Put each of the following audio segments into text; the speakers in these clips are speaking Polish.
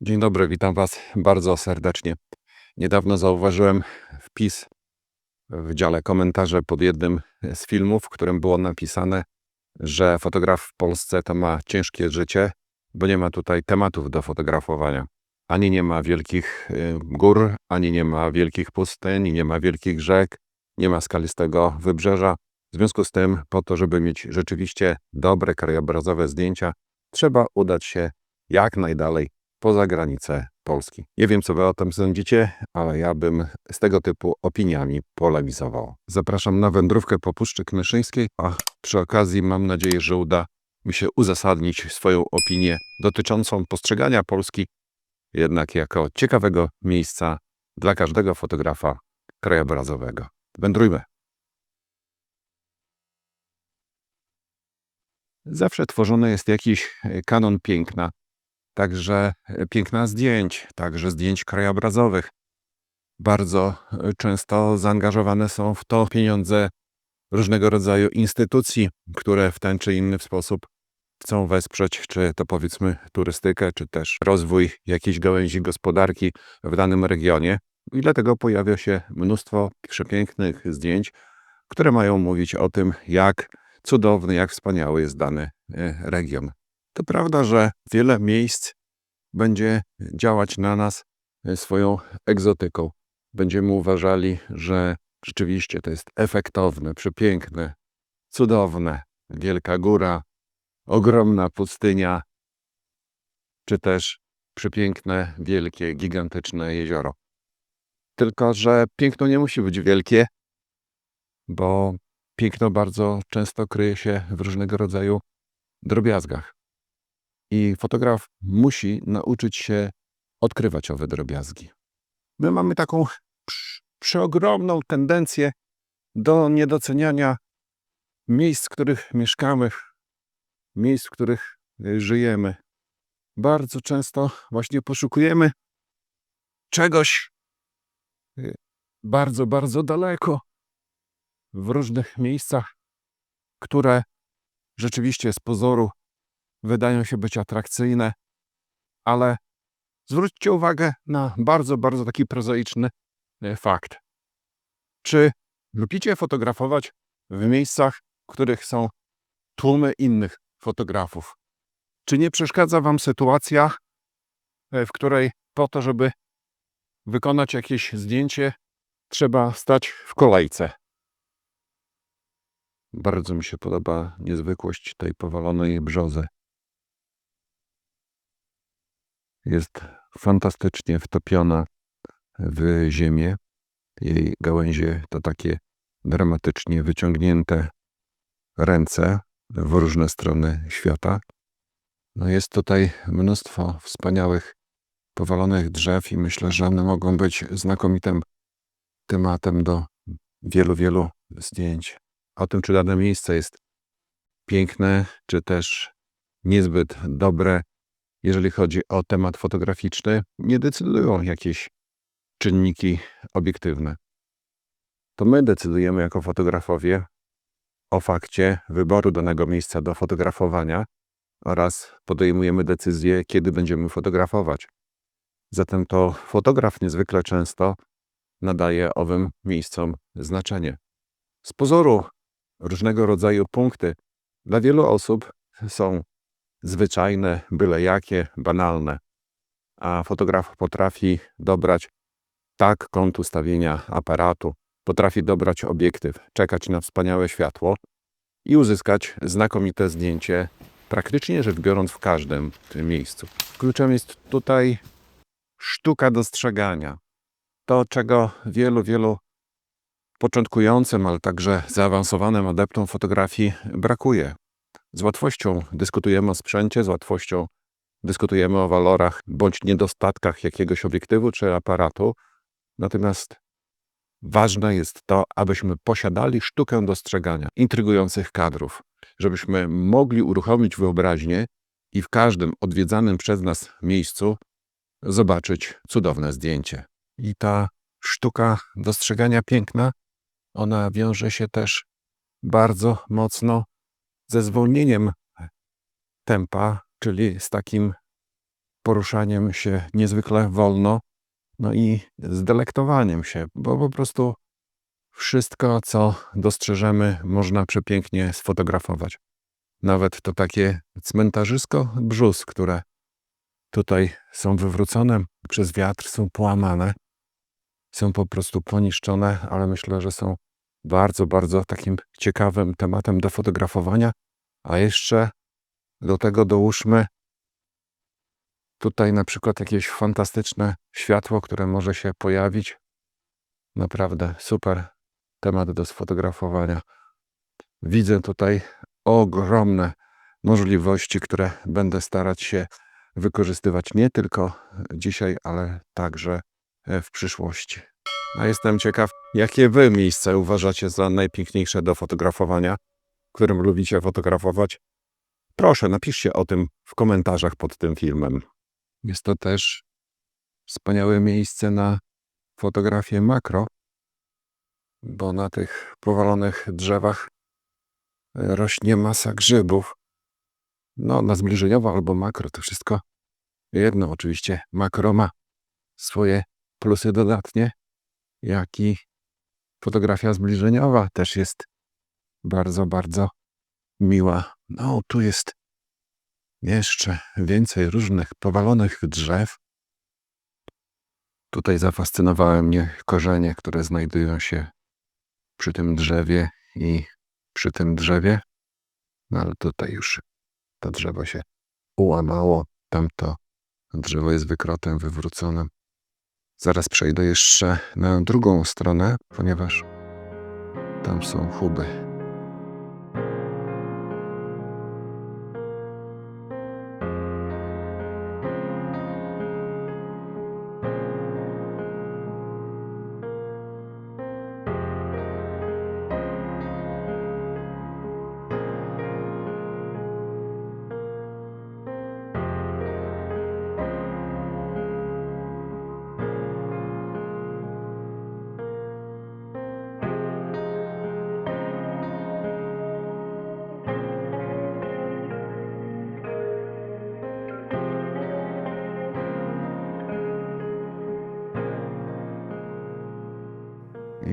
Dzień dobry, witam Was bardzo serdecznie. Niedawno zauważyłem wpis w dziale komentarze pod jednym z filmów, w którym było napisane, że fotograf w Polsce to ma ciężkie życie, bo nie ma tutaj tematów do fotografowania. Ani nie ma wielkich y, gór, ani nie ma wielkich pustyń, nie ma wielkich rzek, nie ma skalistego wybrzeża. W związku z tym, po to, żeby mieć rzeczywiście dobre krajobrazowe zdjęcia, trzeba udać się jak najdalej poza granice Polski. Nie wiem, co wy o tym sądzicie, ale ja bym z tego typu opiniami polemizował. Zapraszam na wędrówkę po Puszczy Knyszyńskiej, a przy okazji mam nadzieję, że uda mi się uzasadnić swoją opinię dotyczącą postrzegania Polski jednak jako ciekawego miejsca dla każdego fotografa krajobrazowego. Wędrujmy. Zawsze tworzony jest jakiś kanon piękna, także e, piękna zdjęć, także zdjęć krajobrazowych. Bardzo e, często zaangażowane są w to pieniądze różnego rodzaju instytucji, które w ten czy inny sposób chcą wesprzeć, czy to powiedzmy turystykę, czy też rozwój jakiejś gałęzi gospodarki w danym regionie. I dlatego pojawia się mnóstwo przepięknych zdjęć, które mają mówić o tym, jak cudowny, jak wspaniały jest dany e, region. To prawda, że wiele miejsc będzie działać na nas e, swoją egzotyką. Będziemy uważali, że rzeczywiście to jest efektowne, przepiękne, cudowne. Wielka góra, ogromna pustynia, czy też przepiękne, wielkie, gigantyczne jezioro. Tylko, że piękno nie musi być wielkie, bo piękno bardzo często kryje się w różnego rodzaju drobiazgach. I fotograf musi nauczyć się odkrywać owe drobiazgi. My mamy taką prz- przeogromną tendencję do niedoceniania miejsc, w których mieszkamy, miejsc, w których y, żyjemy. Bardzo często właśnie poszukujemy czegoś y, bardzo, bardzo daleko, w różnych miejscach, które rzeczywiście z pozoru wydają się być atrakcyjne, ale zwróćcie uwagę na bardzo, bardzo taki prozaiczny e, fakt. Czy lubicie fotografować w miejscach, w których są tłumy innych fotografów? Czy nie przeszkadza Wam sytuacja, e, w której po to, żeby wykonać jakieś zdjęcie, trzeba stać w kolejce? Bardzo mi się podoba niezwykłość tej powalonej brzozy. Jest fantastycznie wtopiona w ziemię. Jej gałęzie to takie dramatycznie wyciągnięte ręce w różne strony świata. No jest tutaj mnóstwo wspaniałych powalonych drzew i myślę, że one mogą być znakomitym tematem do wielu, wielu zdjęć o tym, czy dane miejsce jest piękne, czy też niezbyt dobre, jeżeli chodzi o temat fotograficzny, nie decydują jakieś czynniki obiektywne. To my decydujemy jako fotografowie o fakcie wyboru danego miejsca do fotografowania oraz podejmujemy decyzję, kiedy będziemy fotografować. Zatem to fotograf niezwykle często nadaje owym miejscom znaczenie. Z pozoru różnego rodzaju punkty dla wielu osób są zwyczajne, byle jakie, banalne, a fotograf potrafi dobrać tak kąt ustawienia aparatu, potrafi dobrać obiektyw, czekać na wspaniałe światło i uzyskać znakomite zdjęcie, praktycznie rzecz biorąc w każdym miejscu. Kluczem jest tutaj sztuka dostrzegania. To, czego wielu, wielu początkującym, ale także zaawansowanym adeptom fotografii brakuje. Z łatwością dyskutujemy o sprzęcie, z łatwością dyskutujemy o walorach bądź niedostatkach jakiegoś obiektywu czy aparatu. Natomiast ważne jest to, abyśmy posiadali sztukę dostrzegania intrygujących kadrów, żebyśmy mogli uruchomić wyobraźnię i w każdym odwiedzanym przez nas miejscu zobaczyć cudowne zdjęcie. I ta sztuka dostrzegania piękna ona wiąże się też bardzo mocno ze zwolnieniem tempa, czyli z takim poruszaniem się niezwykle wolno, no i z delektowaniem się, bo po prostu wszystko, co dostrzeżemy, można przepięknie sfotografować. Nawet to takie cmentarzysko brzus, które tutaj są wywrócone przez wiatr, są połamane, są po prostu poniszczone, ale myślę, że są bardzo, bardzo takim ciekawym tematem do fotografowania. A jeszcze do tego dołóżmy tutaj na przykład jakieś fantastyczne światło, które może się pojawić. Naprawdę super temat do sfotografowania. Widzę tutaj ogromne możliwości, które będę starać się wykorzystywać nie tylko dzisiaj, ale także e, w przyszłości. A jestem ciekaw, jakie wy miejsce uważacie za najpiękniejsze do fotografowania, którym lubicie fotografować. Proszę, napiszcie o tym w komentarzach pod tym filmem. Jest to też wspaniałe miejsce na fotografię makro, bo na tych powalonych drzewach rośnie masa grzybów. No, na zbliżeniowo albo makro to wszystko jedno. Oczywiście makro ma swoje plusy dodatnie, jak i fotografia zbliżeniowa też jest bardzo, bardzo miła. No, tu jest jeszcze więcej różnych powalonych drzew. Tutaj zafascynowały mnie korzenie, które znajdują się przy tym drzewie i przy tym drzewie. No ale tutaj już to drzewo się ułamało. Tamto drzewo jest wykrotem wywróconym. Zaraz przejdę jeszcze na drugą stronę, ponieważ tam są huby.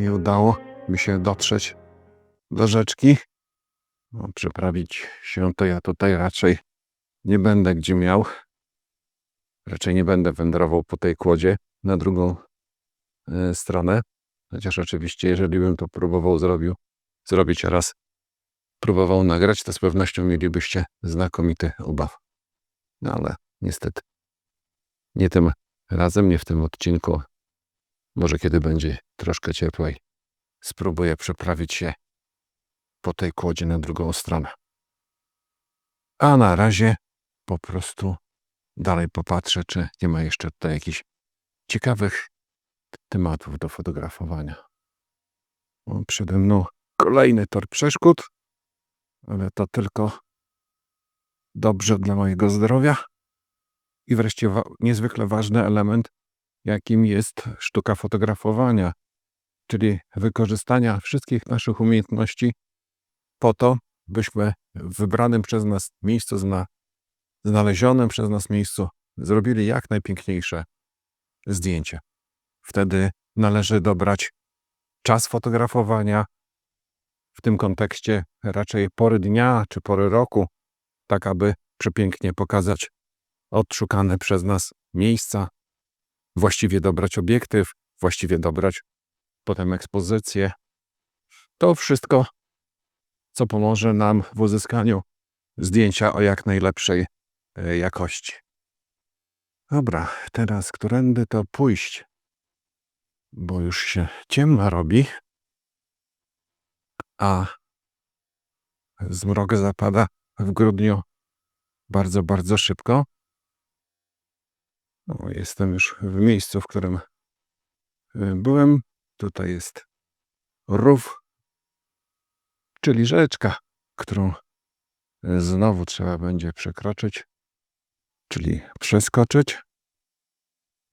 I udało mi się dotrzeć do rzeczki. No, przeprawić się to ja tutaj raczej nie będę gdzie miał. Raczej nie będę wędrował po tej kłodzie na drugą y, stronę. Chociaż oczywiście, jeżeli bym to próbował zrobił, zrobić raz, próbował nagrać, to z pewnością mielibyście znakomity ubaw. No ale niestety nie tym razem, nie w tym odcinku. Może kiedy będzie troszkę cieplej, spróbuję przeprawić się po tej kłodzie na drugą stronę. A na razie po prostu dalej popatrzę, czy nie ma jeszcze tutaj jakichś ciekawych tematów do fotografowania. O, przede mną kolejny tor przeszkód, ale to tylko dobrze dla mojego zdrowia. I wreszcie wa niezwykle ważny element, jakim jest sztuka fotografowania, czyli wykorzystania wszystkich naszych umiejętności po to, byśmy w wybranym przez nas miejscu, zna, znalezionym przez nas miejscu, zrobili jak najpiękniejsze zdjęcie. Wtedy należy dobrać czas fotografowania, w tym kontekście raczej pory dnia czy pory roku, tak aby przepięknie pokazać odszukane przez nas miejsca, właściwie dobrać obiektyw, właściwie dobrać potem ekspozycję. To wszystko, co pomoże nam w uzyskaniu zdjęcia o jak najlepszej e, jakości. Dobra, teraz którędy to pójść? Bo już się ciemno robi, a zmrok zapada w grudniu bardzo, bardzo szybko. No, jestem już w miejscu, w którym y, byłem. Tutaj jest rów, czyli rzeczka, którą y, znowu trzeba będzie przekroczyć, czyli przeskoczyć.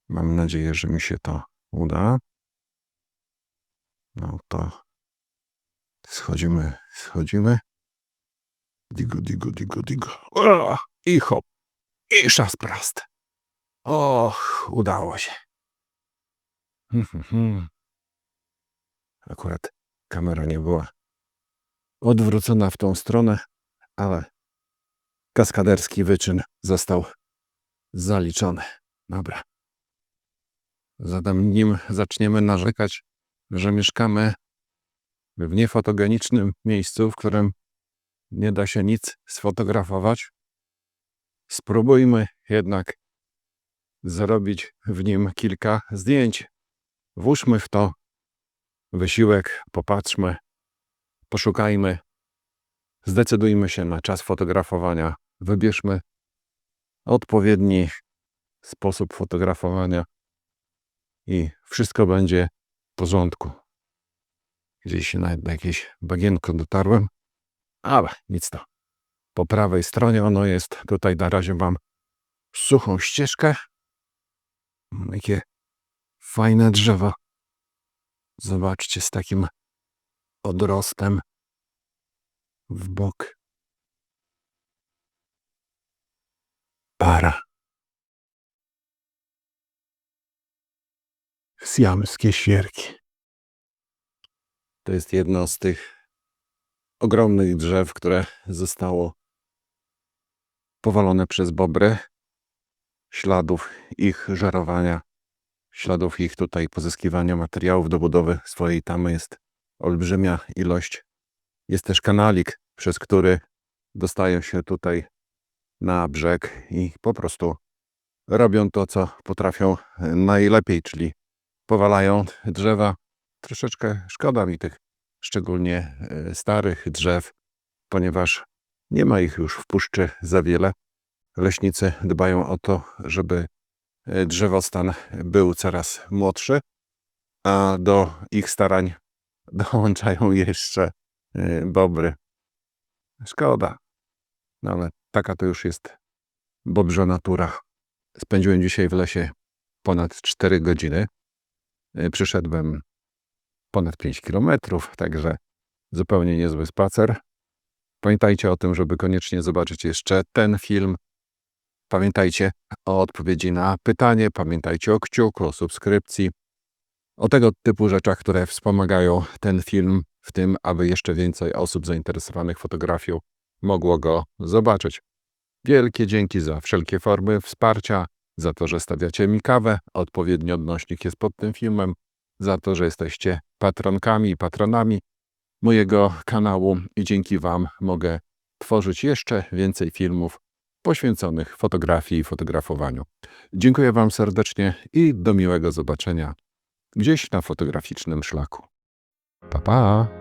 Mam nadzieję, że mi się to uda. No to schodzimy, schodzimy. Digo, digo, digo, digo. I hop. I szas proste. Och, udało się. Hmm, hmm, hmm. Akurat kamera nie była odwrócona w tą stronę, ale kaskaderski wyczyn został zaliczony. Dobra. Zatem nim zaczniemy narzekać, że mieszkamy w niefotogenicznym miejscu, w którym nie da się nic sfotografować, spróbujmy jednak zrobić w nim kilka zdjęć. Włóżmy w to wysiłek, popatrzmy, poszukajmy, zdecydujmy się na czas fotografowania, wybierzmy odpowiedni sposób fotografowania i wszystko będzie w porządku. Gdzieś nawet na jakieś bagienko dotarłem, ale nic to. Po prawej stronie ono jest. Tutaj na razie mam suchą ścieżkę. Jakie fajne drzewo. Zobaczcie, z takim odrostem w bok. Para. Siamskie świerki. To jest jedno z tych ogromnych drzew, które zostało powalone przez bobry. Śladów ich żerowania, śladów ich tutaj pozyskiwania materiałów do budowy swojej tamy jest olbrzymia ilość. Jest też kanalik, przez który dostają się tutaj na brzeg i po prostu robią to, co potrafią najlepiej, czyli powalają drzewa. Troszeczkę szkoda mi tych szczególnie e, starych drzew, ponieważ nie ma ich już w puszczy za wiele. Leśnicy dbają o to, żeby e, drzewostan był coraz młodszy, a do ich starań dołączają jeszcze e, bobry. Szkoda, no ale taka to już jest bobrza natura. Spędziłem dzisiaj w lesie ponad 4 godziny. Przyszedłem ponad 5 kilometrów, także zupełnie niezły spacer. Pamiętajcie o tym, żeby koniecznie zobaczyć jeszcze ten film. Pamiętajcie o odpowiedzi na pytanie, pamiętajcie o kciuku, o subskrypcji, o tego typu rzeczach, które wspomagają ten film w tym, aby jeszcze więcej osób zainteresowanych fotografią mogło go zobaczyć. Wielkie dzięki za wszelkie formy wsparcia, za to, że stawiacie mi kawę, odpowiedni odnośnik jest pod tym filmem, za to, że jesteście patronkami i patronami mojego kanału i dzięki Wam mogę tworzyć jeszcze więcej filmów poświęconych fotografii i fotografowaniu. Dziękuję Wam serdecznie i do miłego zobaczenia gdzieś na fotograficznym szlaku. Pa, pa!